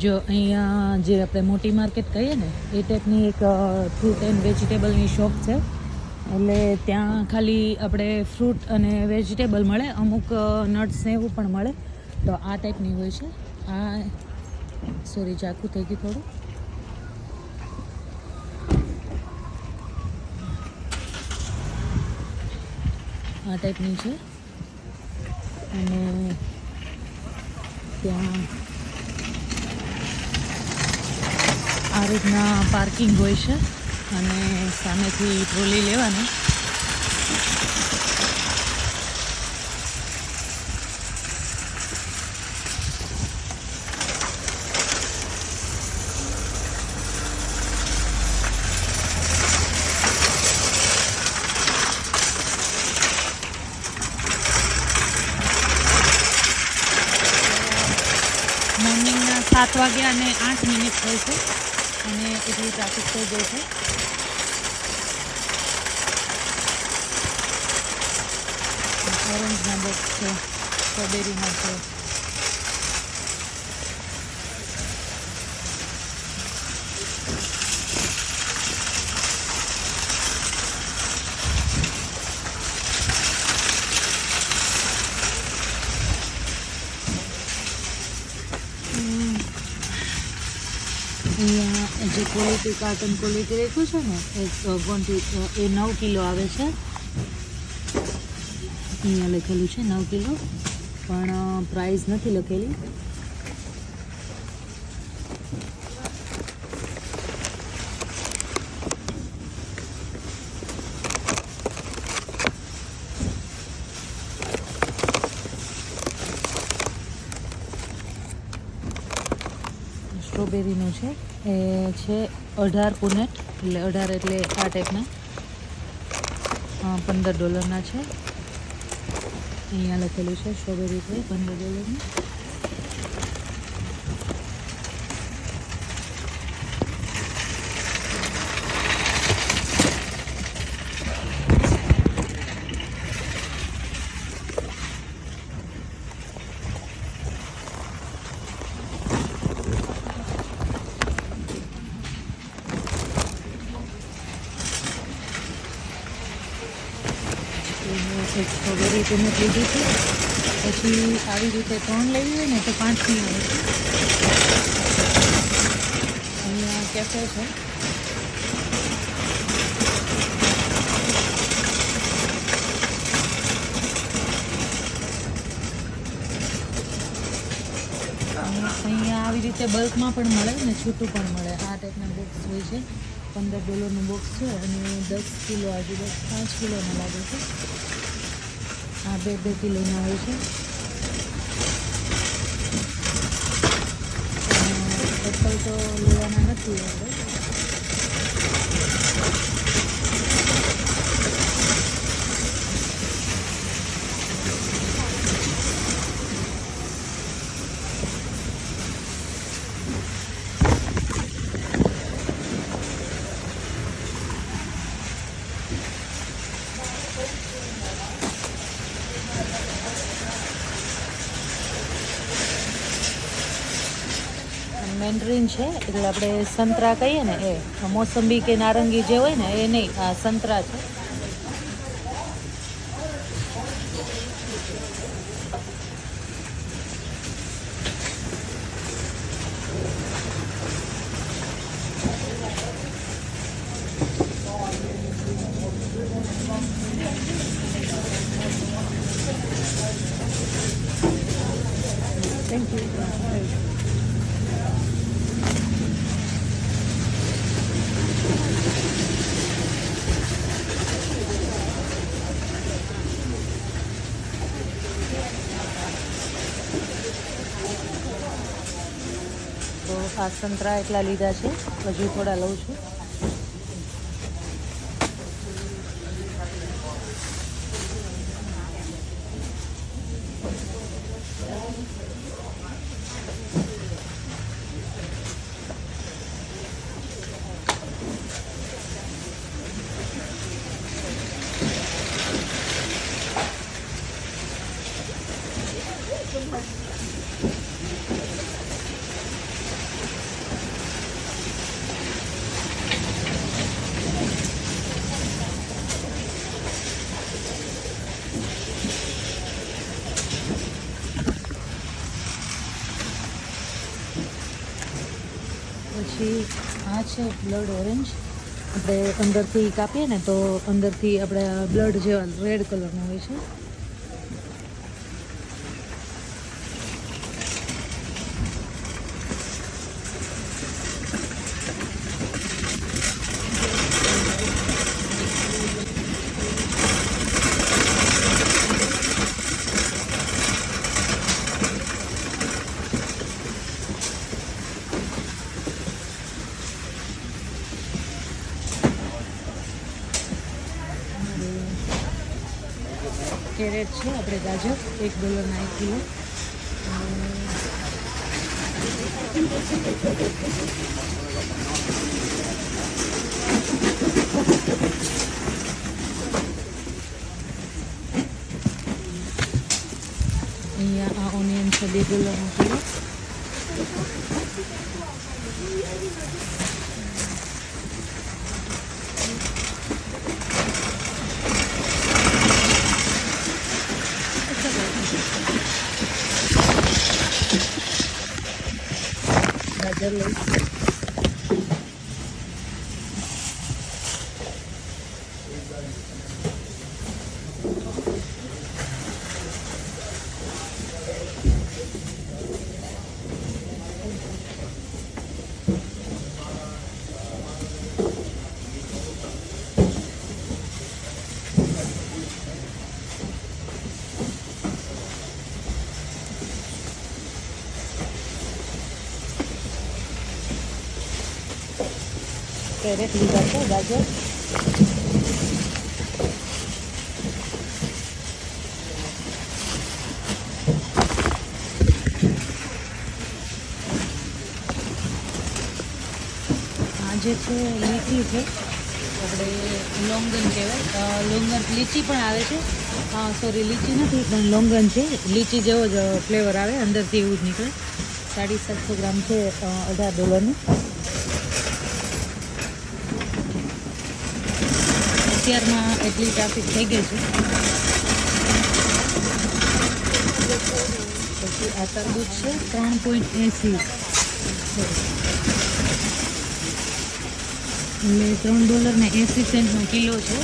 જો અહીંયા જે આપણે મોટી માર્કેટ કહીએ ને, એ ટાઈપની એક ફ્રૂટ એન્ડ વેજીટેબલની શોપ છે. એટલે ત્યાં ખાલી આપણે ફ્રૂટ અને વેજીટેબલ મળે, અમુક નટ્સ ને એવું પણ મળે. તો આ ટાઈપની હોય છે. આ સોરી ચાકુ થઈ ગયું થોડું. આ ટાઈપની છે. અને ત્યાં આ રીતના પાર્કિંગ હોય છે અને સામેથી ટ્રોલી લેવાની. મોર્નિંગના સાત વાગ્યા અને આઠ મિનિટ હોય છે. એટલી ટ્રાફિક થઈ ગઈ છે. ઓરેન્જ બોક્સ છે સ્ટ્રોબેરીના છે. અહીંયા જે ક્વોલિટી કાર્ટન ક્વોલિટી રાખ્યું છે ને, એ ક્વોન્ટી એ નવ કિલો આવે છે. અહીંયા લખેલું છે નવ કિલો, પણ પ્રાઇસ નથી લખેલી. સ્ટ્રોબેરીનું છે. એ છે અઢાર કુનેટ, એટલે અઢાર એટલે આ ટાઈપના પંદર ડોલરના છે. અહીંયા લખેલું છે સ્ટ્રોબેરી છે પંદર ડોલરની એને એક સ્ટ્રોબેરી પુનેટ લીધી છે. પછી આવી રીતે ત્રણ લેવી હોય ને તો પાંચની આવે અહીંયા કેફે છે. અહીંયા આવી રીતે બલ્કમાં પણ મળે ને છૂટું પણ મળે. આ ટાઈપના બોક્સ હોય છે. પંદર ડોલરનું બોક્સ છે અને દસ કિલો આજુબાજુ, પાંચ કિલોના લાગે છે. આ બે બે કિલોના હોય છે. એપલ તો લેવાના નથી આપણે છે. એટલે આપણે સંતરા કહીએ ને એ. મોસંબી કે નારંગી જે હોય ને એ નહીં, આ સંતરા છે. Thank યુ પાંચ સંતરા એટલા લીધા છે હજુ થોડા લઉં છું Thank you. પછી આ છે બ્લડ ઓરેન્જ આપણે અંદરથી કાપીએ ને તો અંદરથી આપણે બ્લડ જેવા રેડ કલરનો હોય છે. કેરેટ છે, આપણે ગાજર, એક ડોલરના એક કિલો. અહીંયા આ ઓનિયન છે, બે ડોલરનો કિલો. ગાજર કેરેટ લીધા છે, ગાજર. આ જે છે લીચી છે, આપણે લોંગન કહેવાય. લોંગન લીચી પણ આવે છે. સોરી લીચી નથી, પણ લોંગન છે. લીચી જેવો જ ફ્લેવર આવે, અંદરથી એવું જ નીકળે. સાડી સાતસો ગ્રામ છે અઢાર ડોલરનું અત્યારમાં એટલી ટ્રાફિક થઈ ગઈ છે. પછી આ તરબૂચ છે, ત્રણ પોઈન્ટ એંસી. એટલે ત્રણ ડોલર ને એંસી સેન્ટનો કિલો છે.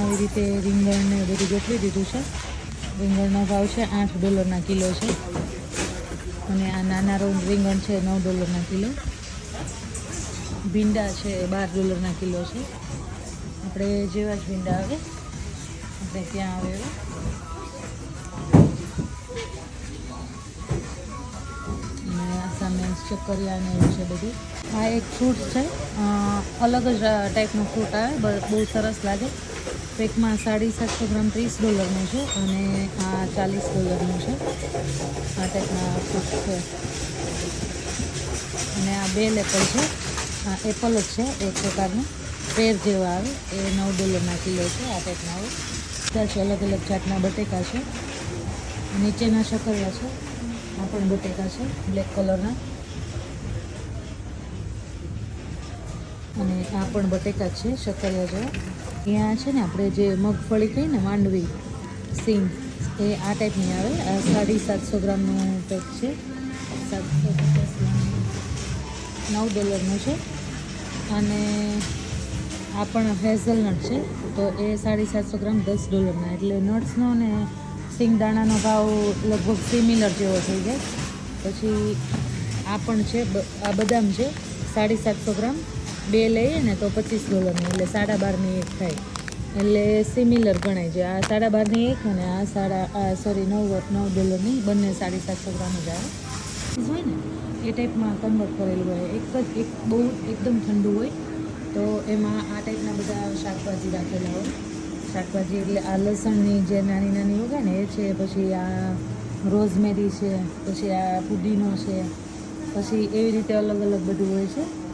આવી રીતે રીંગણને બધું ગોઠવી દીધું છે. રીંગણનો ભાવ છે આઠ ડોલરના કિલો છે. અને આ નાના રોડ રીંગણ છે નવ ડોલરના કિલો. ભીંડા છે બાર ડોલરના કિલો છે. આપણે જેવા જ ભીંડા આવે. આપણે ત્યાં આવે અને સામે ચક્કરિયા એવું છે બધું. આ એક ફ્રૂટ છે. અલગ જ ટાઈપનું ફ્રૂટ આવે. બહુ સરસ લાગે. પેકમાં સાડી સાતસો ગ્રામ ત્રીસ ડોલરનું છે અને આ ચાલીસ ડોલરનું છે. આ ટાઈપના ફ્રૂટ છે. અને આ બે લેપલ છે. આ એપલ જ છે, એક પ્રકારનું. પેર જેવા આવે, એ નવ ડોલરના કિલો છે, આ ટાઈપના આવે બધા છે અલગ અલગ જાતના બટેકા છે. નીચેના શકરિયા છે, આ પણ બટેકા છે, બ્લેક કલરના. અને આ પણ બટેકા છે, શકરિયા જેવા. અહીંયા છે ને આપણે જે મગફળી કહીએ ને માંડવી સિંગ, એ આ ટાઈપની આવે. આ સાડી સાતસો ગ્રામનું પેક છે. સાતસો પચાસ નવ ડોલરનું છે. અને આ પણ હેઝલનટ છે. તો એ સાડી સાતસો ગ્રામ દસ ડોલરના એટલે નટ્સનો ને સિંગદાણાનો ભાવ લગભગ સિમિલર જેવો થઈ જાય. પછી આ પણ છે આ બદામ છે, સાડી સાતસો ગ્રામ. બે લઈએ ને તો પચીસ ડોલરની, એટલે સાડા બારની એક થાય. એટલે સિમિલર ગણાય છે. આ સાડા બારની એક અને આ સાડા, આ સોરી નવ નવ ડોલરની, બંને સાડી સાતસો ગ્રામ જ આવે. હોય ને, એ ટાઈપમાં કન્વર્ટ કરેલું હોય. એક જ, એક બહુ એકદમ ઠંડુ હોય, તો એમાં આ ટાઈપના બધા શાકભાજી રાખેલા હોય. શાકભાજી એટલે આ લસણની જે નાની નાની હોય ને, એ છે, પછી આ રોઝમેરી છે, પછી આ પુદીનો છે, પછી એવી રીતે અલગ અલગ બધું હોય છે.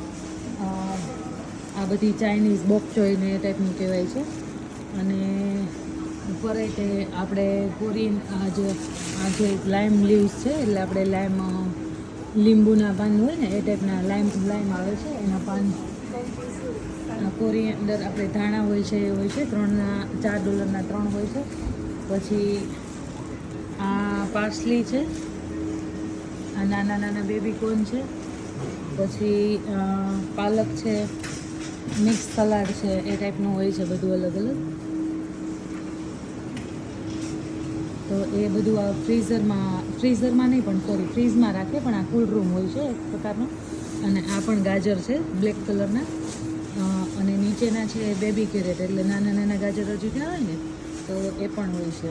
આ બધી ચાઇનીઝ બોકચોઈ ને એ ટાઈપનું કહેવાય છે. અને ઉપર તે આપણે કોરિયન આ જે આ જે લાઈમ લીવ્સ છે, એટલે આપણે લાઈમ લીંબુના પાન હોય ને, એ ટાઈપના લાઈમ લાઈમ આવે છે. એના પાન કોરિયન્ડર આપણે ધાણા હોય છે, એ હોય છે, ત્રણના, ચાર ડોલરના ત્રણ હોય છે. પછી આ પાર્સલી છે, આ નાના નાના બેબી કોર્ન છે. પછી પાલક છે મિક્સ સલાડ છે, એ ટાઈપનું હોય છે, બધું અલગ અલગ. તો એ બધું આ ફ્રીઝરમાં ફ્રીઝરમાં નહીં પણ સોરી, ફ્રીઝમાં રાખે, પણ આ કુલ રૂમ હોય છે એક પ્રકારનો. અને આ પણ ગાજર છે બ્લેક કલરના અને નીચેના છે બેબી કેરેટ એટલે નાના નાના ગાજર હજુ ત્યાં હોય ને, તો એ પણ હોય છે.